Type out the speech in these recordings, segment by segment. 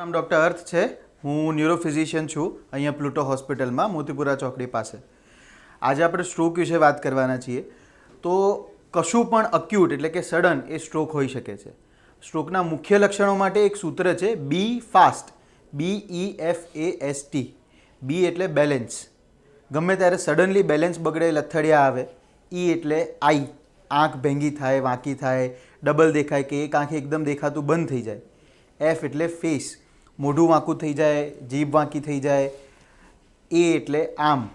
નામ ડૉક્ટર અર્થ છે. હું ન્યુરોફિઝિશિયન છું. અહીંયા પ્લુટો હોસ્પિટલમાં, મોતીપુરા ચોકડી પાસે. આજે આપણે સ્ટ્રોક વિશે વાત કરવાના છીએ. તો કશું પણ અક્યુટ એટલે કે સડન એ સ્ટ્રોક હોઈ શકે છે. સ્ટ્રોકના મુખ્ય લક્ષણો માટે એક સૂત્ર છે B fast B E F A S T B એટલે બેલેન્સ ગમે ત્યારે સડનલી બેલેન્સ બગડે, લથડિયા આવે. ઈ એટલે આઈ આંખ ભેંગી થાય, વાંકી થાય ડબલ દેખાય કે એક આંખે એકદમ દેખાતું બંધ થઈ જાય. એફ એટલે ફેસ મોઢું વાંકું થઈ જાય, જીભ વાંકી થઈ જાય. એ એટલે આમ.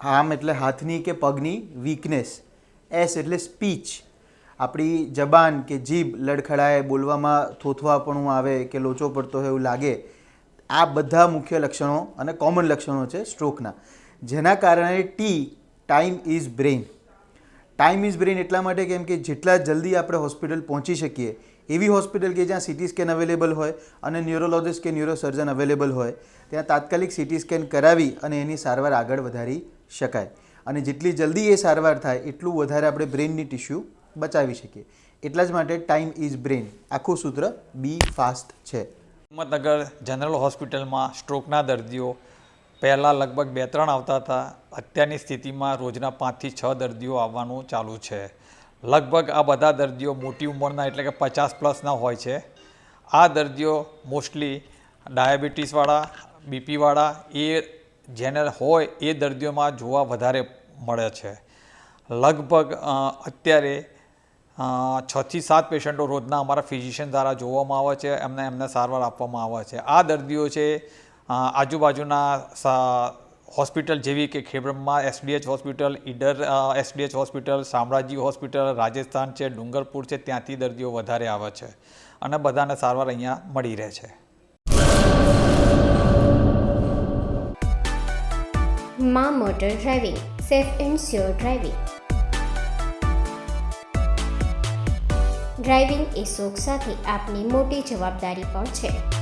આમ એટલે હાથની કે પગની વીકનેસ એસ એટલે સ્પીચ આપણી જબાન કે જીભ લડખડાય, બોલવામાં થોથવાપણું આવે કે લોચો પડતો હોય એવું લાગે. આ બધા મુખ્ય લક્ષણો અને કોમન લક્ષણો છે સ્ટ્રોકના જેના કારણે T time is brain time is brain એટલા માટે કેમ કે જેટલા જલ્દી આપણે હોસ્પિટલ પહોંચી શકીએ એવી હોસ્પિટલ કે જ્યાં સિટી સ્કેન અવેલેબલ હોય અને ન્યુરોલોજિસ્ટ કે ન્યુરોસર્જન અવેલેબલ હોય, ત્યાં તાત્કાલિક સિટી સ્કેન કરાવી અને એની સારવાર આગળ વધારી શકાય. અને જેટલી જલ્દી એ સારવાર થાય, એટલું વધારે આપણે બ્રેનની ટિશ્યુ બચાવી શકીએ. એટલા જ માટે ટાઈમ ઇઝ બ્રેન. આખું સૂત્ર બી ફાસ્ટ છે. હિંમતનગર જનરલ હોસ્પિટલમાં સ્ટ્રોકના દર્દીઓ પહેલાં લગભગ બે ત્રણ આવતા હતા. અત્યારની સ્થિતિમાં રોજના પાંચથી છ દર્દીઓ આવવાનું ચાલુ છે. લગભગ આ બધા દર્દીઓ મોટી ઉંમરના એટલે કે પચાસ પ્લસના હોય છે. આ દર્દીઓ મોસ્ટલી ડાયાબિટીસવાળા, બીપીવાળા, એ જેને હોય એ દર્દીઓમાં જોવા વધારે મળે છે. લગભગ અત્યારે છથી સાત પેશન્ટો રોજના અમારા ફિઝિશિયન દ્વારા જોવામાં આવે છે, એમને એમને સારવાર આપવામાં આવે છે. આ દર્દીઓ છે આજુબાજુના હોસ્પિટલ જેવી કે Khedbrahma SDH hospital, Idar SDH hospital, Shamlaji hospital, Rajasthan છે, ડુંગરપુર છે, ત્યાંથી દર્દીઓ વધારે આવે છે અને બધાને સારવાર અહીંયા મળી રહે છે. માં motor driving, safe and sure driving. Driving એ શોખ સાથે આપની મોટી જવાબદારી પણ છે.